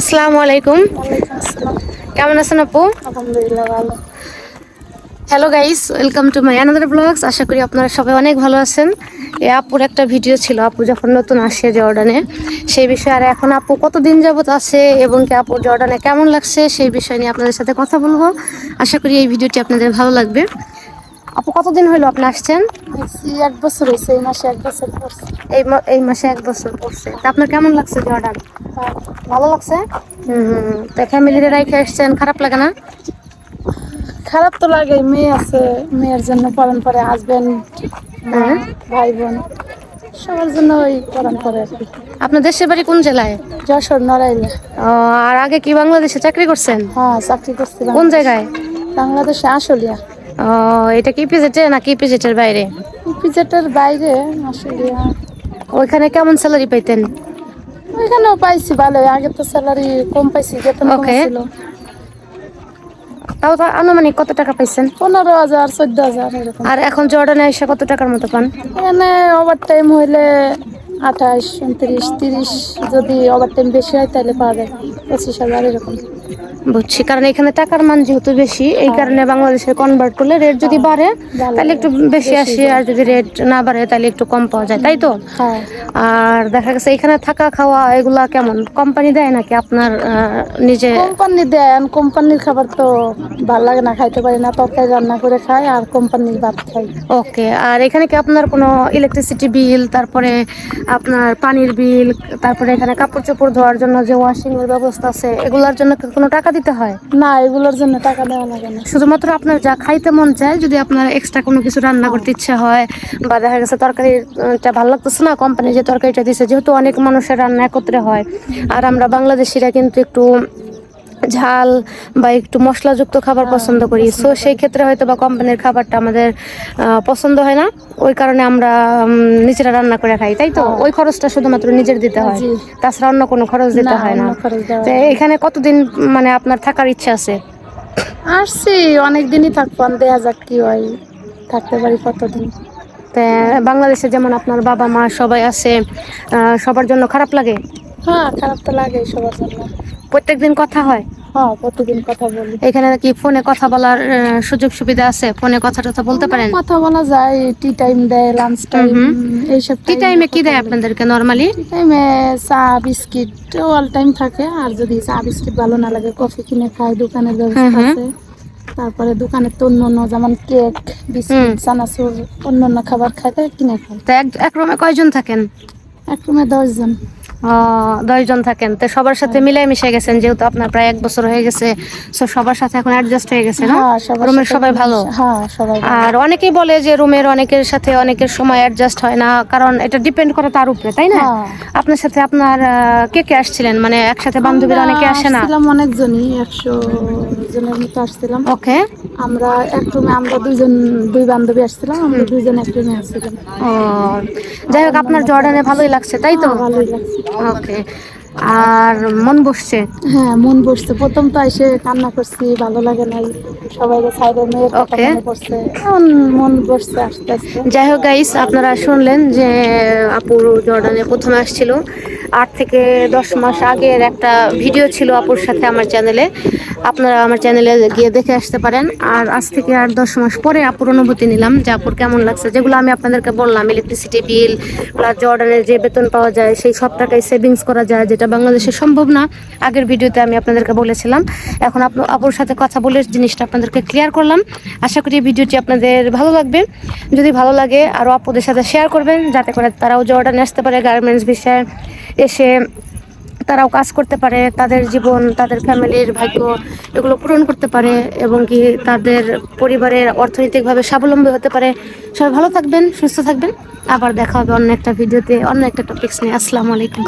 আসসালামু আলাইকুম। কেমন আছেন আপু? আলহামদুলিল্লাহ ভালো। Hello guys welcome to my another vlogs আশা করি আপনারা সবাই অনেক ভালো আছেন। এই আপুর একটা ভিডিও ছিল আপু যখন নতুন আসে জর্ডানে। সেই বিষয়ে আর এখন আপু কতদিন যাবৎ আছে এবং কি আপুর জর্ডানে কেমন লাগছে সেই বিষয় নিয়ে আপনাদের সাথে কথা বলব। আশা করি এই ভিডিওটি আপনাদের ভালো লাগবে। আপু কতদিন হলো আপনি আসছেন? এক বছর হয়েছে এই মাসে এক বছর এই এই মাসে এক বছর পড়ছে। তা আপনার কেমন লাগছে জর্ডান ভালো লাগছে। হুম তা ফ্যামিলিতে রাইখে আসছেন খারাপ লাগে না? খারাপ তো লাগে মেয়ে আছে মেয়ের জন্য পড়ান পরে হাজবেন্ড হ্যাঁ। ভাই বোন সবার জন্য ওই পড়ান পরে আর কি। আপনার দেশের বাড়ি কোন জেলায়? যশোর নড়াইলে। ও, আর আগে কি বাংলাদেশে চাকরি করছেন? হ্যাঁ চাকরি করছিলাম কোন জায়গায়? বাংলাদেশে আশুলিয়া। ও এটা কি পিজেটে নাকি পিজেটের বাইরে? পিজেটের বাইরে আশুলিয়া ওইখানে কেমন স্যালারি পাইতেন? ওইখানেও পাইছি ভালো আগে তো স্যালারি কম পাইছি বেতন কম ছিল তাও তো আনুমানিক কত টাকা পাইছেন? পনেরো হাজার চোদ্দ হাজার আর এখন জর্ডানে এসে কত টাকার মতো পান? এখানে ওভার টাইম হইলে আঠাশ উনত্রিশ তিরিশ যদি ওভার টাইম বেশি হয় তাহলে পাওয়া যায়। পঁচিশ হাজার এরকম। বুঝছি কারণ এখানে টাকার মান যেহেতু বেশি এই কারণে বাংলাদেশে কনভার্ট করলে রেট যদি বাড়ে তাহলে একটু বেশি আসে আর যদি রেট না বাড়ে তাহলে একটু কম পাওয়া যায় তাই তো? হ্যাঁ। আর দেখা গেছে এখানে থাকা খাওয়া এগুলা কেমন? কোম্পানি দেয় নাকি আপনার নিজে? কোম্পানি দেন কোম্পানির খাবার তো ভালো লাগে না খাইতে পারি না তরকারি রান্না করে খাই আর কোম্পানির ভাত খাই। ওকে আর এখানে কি আপনার কোনো ইলেকট্রিসিটি বিল তারপরে আপনার পানির বিল তারপরে এখানে কাপড় চোপড় ধোয়ার জন্য যে ওয়াশিং এর ব্যবস্থা আছে এগুলোর জন্য কোনো টাকা দিতে হয়? না এগুলোর জন্য টাকা দেওয়া লাগে না। শুধুমাত্র আপনার যা খাইতে মন চায় যদি আপনার এক্সট্রা কোনো কিছু রান্না করতে ইচ্ছা হয় বা দেখা গেছে তরকারিটা ভালো লাগতেছে না কোম্পানি যে তরকারিটা দিছে যেহেতু অনেক মানুষের রান্না একত্রে হয়। আর আমরা বাংলাদেশিরা কিন্তু একটু ঝাল বা একটু মশলাযুক্ত খাবার পছন্দ করি। সো সেই ক্ষেত্রে হয়তো বা কোম্পানির খাবারটা আমাদের পছন্দ হয় না। ওই কারণে আমরা নিজেরা রান্না করে খাই তাই তো? ওই খরচটা শুধুমাত্র নিজের দিতে হয়। তাছাড়া অন্য কোনো খরচ দিতে হয় না। তো এখানে কতদিন মানে আপনার থাকার ইচ্ছা আছে? আসছি অনেক দিনই থাকব দেয়া যাক কি হয়। থাকতে পারি কতদিন। বাংলাদেশে যেমন আপনার বাবা মা সবাই আছে সবার জন্য খারাপ লাগে? হ্যাঁ খারাপ তো লাগে সবার জন্য। প্রত্যেকদিন কথা হয়? হ্যাঁ প্রতিদিন কথা বলি। এখানে কি ফোনে কথা বলার সুযোগ সুবিধা আছে? ফোনে কথা টথা বলতে পারেন? কথা বলা যায় টি টাইম দেয় লাঞ্চ টাইম এইসব কি টাইমে কি দেয় আপনাদেরকে নর্মালি টাইমে চা বিস্কিট অল টাইম থাকে। আর যদি চা বিস্কিট ভালো না লাগে কফি কিনে খাই দোকানের ব্যবস্থা আছে। তারপরে দোকানে তো অন্য অন্য যেমন কেক বিস্কিট। চানাচুর অন্য অন্য খাবার খাইতে কিনে খাই। তা এক এক রুমে কয়জন থাকেন? এক রুমে দশজন। দশজন থাকেন। তো সবার সাথে মিলাই মিশে গেছেন যেহেতু আপনার প্রায় এক বছর হয়ে গেছে। তো সবার সাথে এখন অ্যাডজাস্ট হয়ে গেছে না? হ্যাঁ রুমের সবাই ভালো? হ্যাঁ সবাই ভালো। আর অনেকেই বলে যে রুমের অনেকের সাথে অনেকের সময় অ্যাডজাস্ট হয় না কারণ এটা ডিপেন্ড করে তার উপরে তাই না? হ্যাঁ। আপনার সাথে আপনার কে কে আসছিলেন? মানে একসাথে বান্ধবীরা অনেকে আসে না? অনেকজনই একশো জনের মতো আসছিলাম। ওকে আমরা এক রুমে আমরা দুইজন দুই বান্ধবী আসছিলাম আমরা দুইজন এক রুমে আসছিলাম। যাই হোক আপনার জর্ডানে ভালোই লাগছে তাই তো? হ্যাঁ, ভালোই লাগছে। ওকে আর মন বসছে? হ্যাঁ মন বসছে। প্রথম তো এসে কান্না করছি ভালো লাগে নাই। সবাইকে সাইডে মেয়ের ওকে মন বসছে আস্তে আস্তে। যাই হোক গাইস আপনারা শুনলেন যে আপুর জর্ডানে প্রথমে আসছিল। আট থেকে দশ মাস আগের একটা ভিডিও ছিল আপুর সাথে আমার চ্যানেলে আপনারা আমার চ্যানেলে গিয়ে দেখে আসতে পারেন। আর আজ থেকে আট, দশ মাস পরে আপুর অনুভূতি নিলাম যে আপুর কেমন লাগছে। যেগুলো আমি আপনাদেরকে বললাম ইলেকট্রিসিটি বিল প্লাস জর্ডানের যে বেতন পাওয়া যায়, সেই সব টাকায় সেভিংস করা যায়, যেটা বাংলাদেশে সম্ভব না। আগের ভিডিওতে আমি আপনাদেরকে বলেছিলাম। এখন আপুর সাথে কথা বলে জিনিসটা আপনাদেরকে ক্লিয়ার করলাম। আশা করি ভিডিওটি আপনাদের ভালো লাগবে। যদি ভালো লাগে আরও আপুদের সাথে শেয়ার করবেন, যাতে করে তারাও জর্ডানে আসতে পারে গার্মেন্টস বিষয়ে। এসে তারাও কাজ করতে পারে, তাদের জীবন, তাদের ফ্যামিলির ভাগ্য এগুলো পূরণ করতে পারে এবং কি তাদের পরিবারের অর্থনৈতিকভাবে স্বাবলম্বী হতে পারে। সবাই ভালো থাকবেন, সুস্থ থাকবেন। আবার দেখা হবে অন্য একটা ভিডিওতে, অন্য একটা টপিক্স নিয়ে। আসসালামু আলাইকুম।